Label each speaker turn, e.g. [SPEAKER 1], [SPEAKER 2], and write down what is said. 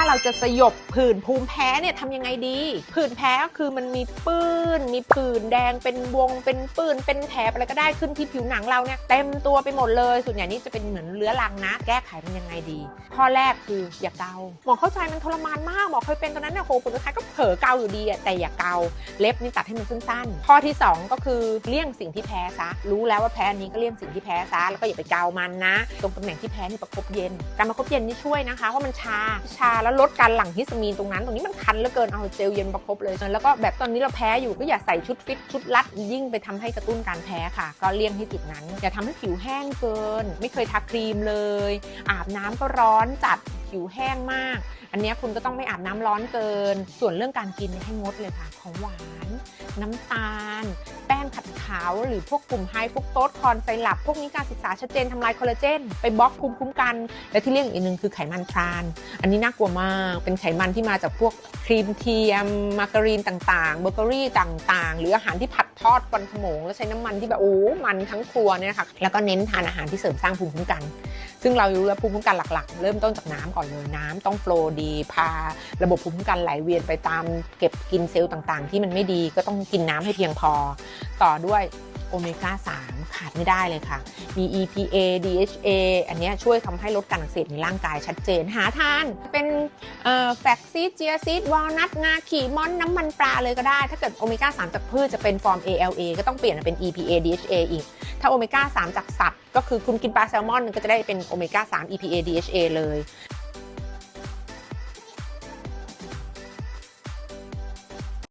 [SPEAKER 1] ถ้าเราจะสยบผื่นภูมิแพ้เนี่ยทำยังไงดี ผื่นแพ้ก็คือมันมีปื้น มีผื่นแดงเป็นวงเป็นปื้นเป็นแถบอะไรก็ได้ขึ้นที่ผิวหนังเราเนี่ยเต็มตัวไปหมดเลย ส่วนใหญ่นี่จะเป็นเหมือนเรื้อรังนะ แก้ไขมันยังไงดี ข้อแรกคืออย่าเกาหมอเข้าใจมันทรมานมากหมอเคยเป็นตอนนั้นเนี่ยโหผลสุดท้ายก็เผลอเกาอยู่ดีอะแต่อย่าเกาเล็บนี่ตัดให้มันสั้นๆข้อที่สองก็คือเลี่ยงสิ่งที่แพ้ซะรู้แล้วว่าแพ้อันนี้ก็เลี่ยงสิ่งที่แพ้ซะแล้วก็อย่าไปเกามันนะ ตรงตำแหน่งที่แพ้นี่ประคบเย็นการประคบเย็นนี่ช่วยนะคะเพราะมันชาชาแล้วลดการหลั่งฮิสตามีนตรงนั้น ตรงนี้มันคันเหลือเกินเอาเจลเย็นประคบเลย แล้วก็แบบตอนนี้เราแพ้อยู่ก็อย่าใส่ชุดฟิตชุดรัดยิ่งไปทำให้กระตุ้นการแพ้ค่ะ ก็เลี่ยงที่จุดนั้น อย่าทำให้ผิวแห้งเกิน ไม่เคยทาครีมเลย อาบน้ำก็ร้อนจัดผิวแห้งมาก อันนี้คุณก็ต้องไม่อาบน้ำร้อนเกิน ส่วนเรื่องการกินให้งดเลยค่ะ ของหวาน น้ำตาล แป้งขัดขาว หรือพวกกลุ่มไฮฟุกโตสคอนไซรัปพวกนี้การศึกษาชัดเจนทำลายคอลลาเจน ไปบล็อกภูมิคุ้มกัน และที่เรียกอีกหนึ่งคือไขมันทราน อันนี้น่ากลัวมาก เป็นไขมันที่มาจากพวกครีมเทียม มาการีนต่างๆ เบเกอรี่ต่างๆ หรืออาหารที่ผัดทอดวันขโมง แล้วใช้น้ำมันที่แบบโอ้มันทั้งครัวเนี่ยค่ะแล้วก็เน้นทานอาหารที่เสริมสร้างภูมิคุ้มกัน ซึ่งเรารู้แล้วภูมิคุ้มกันหลักๆ เริ่มต้นจากน้ำก่อนเลยน้ำต้องโฟล์ดีพา ระบบภูมิคุ้มกันไหลเวียนไปตามเก็บกินเซลล์ต่างๆ ที่มันไม่ดีก็ต้องกินน้ำให้เพียงพอ ต่อด้วยโอเมก้า 3 ขาดไม่ได้เลยค่ะ มี EPA DHA อันนี้ช่วยทำให้ลดการอักเสบในร่างกายชัดเจน หาทาน เป็นแฟกซีดเจียซีดวอลนัทงาขี่ม่อนน้ำมันปลาเลยก็ได้ ถ้าเกิดโอเมก้า 3 จากพืชจะเป็นฟอร์ม ALA ก็ต้องเปลี่ยนเป็น EPA DHA อีก ถ้าโอเมก้า 3 จากสัตว์ ก็คือคุณกินปลาแซลมอนก็จะได้เป็นโอเมก้า 3 EPA DHA เลย